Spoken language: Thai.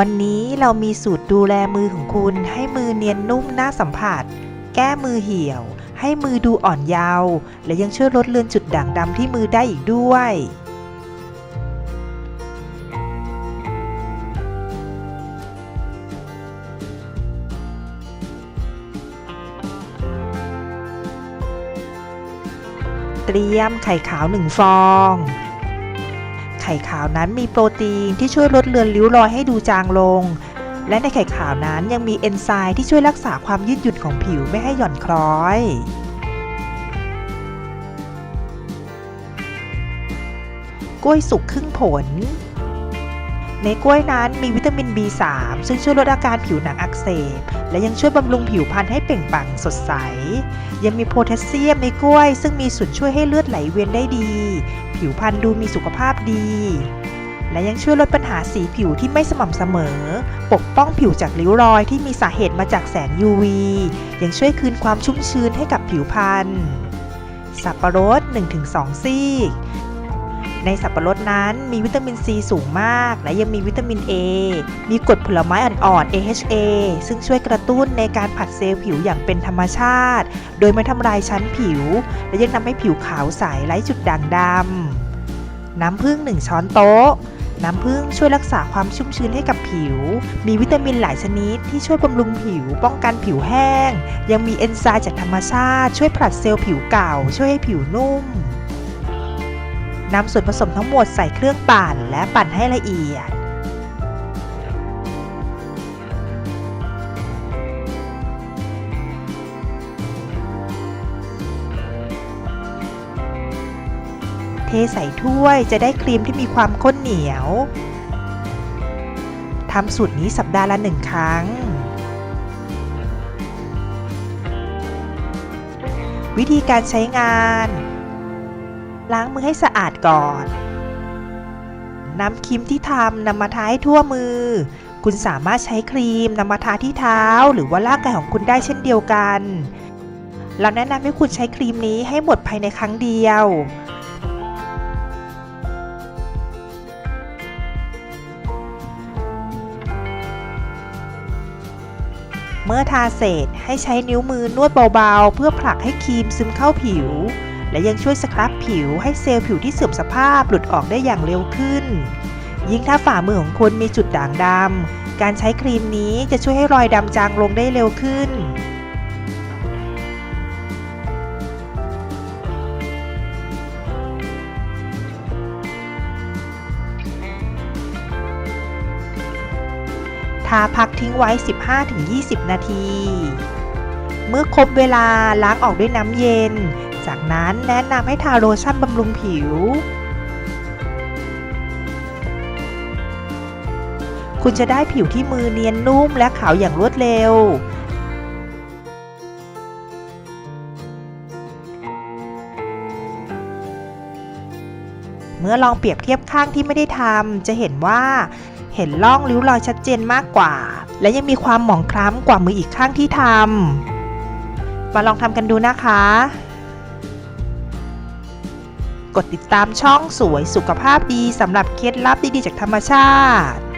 วันนี้เรามีสูตรดูแลมือของคุณให้มือเนียนนุ่มน่าสัมผัส แก้มือเหี่ยว ให้มือดูอ่อนเยาว์และยังช่วยลดเลือนจุดด่างดำที่มือได้อีกด้วย เตรียมไข่ขาว1ฟอง ไข่ขาวนั้นมีโปรตีนที่ช่วยลดเลือนริ้วรอยให้ดูจางลง และในไข่ขาวนั้นยังมีเอนไซม์ที่ช่วยรักษาความยืดหยุ่นของผิวไม่ให้หย่อนคล้อยกล้วยสุกครึ่งผล ในกล้วยนั้นมีวิตามิน B3 ซึ่งช่วยลดอาการผิวหนังอักเสบ และยังช่วยบำรุงผิวพรรณให้เปล่งปลั่งสดใส ยังมีโพแทสเซียมในกล้วย ซึ่งมีส่วนช่วยให้เลือดไหลเวียนได้ดี ผิวพรรณดูมีสุขภาพดี และยังช่วยลดปัญหาสีผิวที่ไม่สม่ำเสมอ ปกป้องผิวจากริ้วรอยที่มีสาเหตุมาจากแสง UV ยังช่วยคืนความชุ่มชื้นให้กับผิวพรรณสับปะรด 1-2 ซีก ในสับปะรดนั้นมีวิตามินซีสูงมาก และยังมีวิตามิน A มีกรดผลไม้อ่อนๆ AHA ซึ่งช่วยกระตุ้นในการผัดเซลล์ผิวอย่างเป็นธรรมชาติ โดยไม่ทำลายชั้นผิว และยังทำให้ผิวขาวใสไร้จุดด่างดำ น้ำผึ้ง1 ช้อนโต๊ะน้ำผึ้งช่วยรักษาความชุ่มชื้นให้กับผิว มีวิตามินหลายชนิดที่ช่วยบำรุงผิว ป้องกันผิวแห้ง ยังมีเอนไซม์จากธรรมชาติ ช่วยผลัดเซลล์ผิวเก่า ช่วยให้ผิวนุ่ม นำส่วนผสมทั้งหมดใส่เครื่องปั่นและปั่นให้ละเอียด เทใส่ถ้วยจะได้ครีมที่มีความข้นเหนียว ทำสูตรนี้สัปดาห์ละหนึ่งครั้งวิธีการใช้งาน ล้างมือให้สะอาดก่อนนำครีมที่ทำนำมาทาให้ทั่วมือ คุณสามารถใช้ครีมนำมาทาที่เท้า หรือว่าร่างกายของคุณได้เช่นเดียวกัน เราแนะนำให้คุณใช้ครีมนี้ให้หมดภายในครั้งเดียวเมื่อทาเสร็จให้ใช้นิ้วมือนวดเบาๆ เพื่อผลักให้ครีมซึมเข้าผิว และยังช่วยสครับผิวให้เซลล์ผิวที่เสื่อมสภาพหลุดออกได้อย่างเร็วขึ้น ยิ่งถ้าฝ่ามือของคุณมีจุดด่างดำการใช้ครีมนี้จะช่วยให้รอยดำจางลงได้เร็วขึ้นทาพักทิ้งไว้ 15-20 นาที เมื่อครบเวลาล้างออกด้วยน้ำเย็น จากนั้นแนะนำให้ทาโลชั่นบำรุงผิว คุณจะได้ผิวที่มือเนียนนุ่มและขาวอย่างรวดเร็วเมื่อลองเปรียบเทียบข้างที่ไม่ได้ทำจะเห็นว่า เห็นร่องริ้วรอยชัดเจนมากกว่า และยังมีความหมองคล้ำกว่ามืออีกข้างที่ทำมาลองทำกันดูนะคะ กดติดตามช่องสวยสุขภาพดีสำหรับเคล็ดลับดีๆจากธรรมชาติ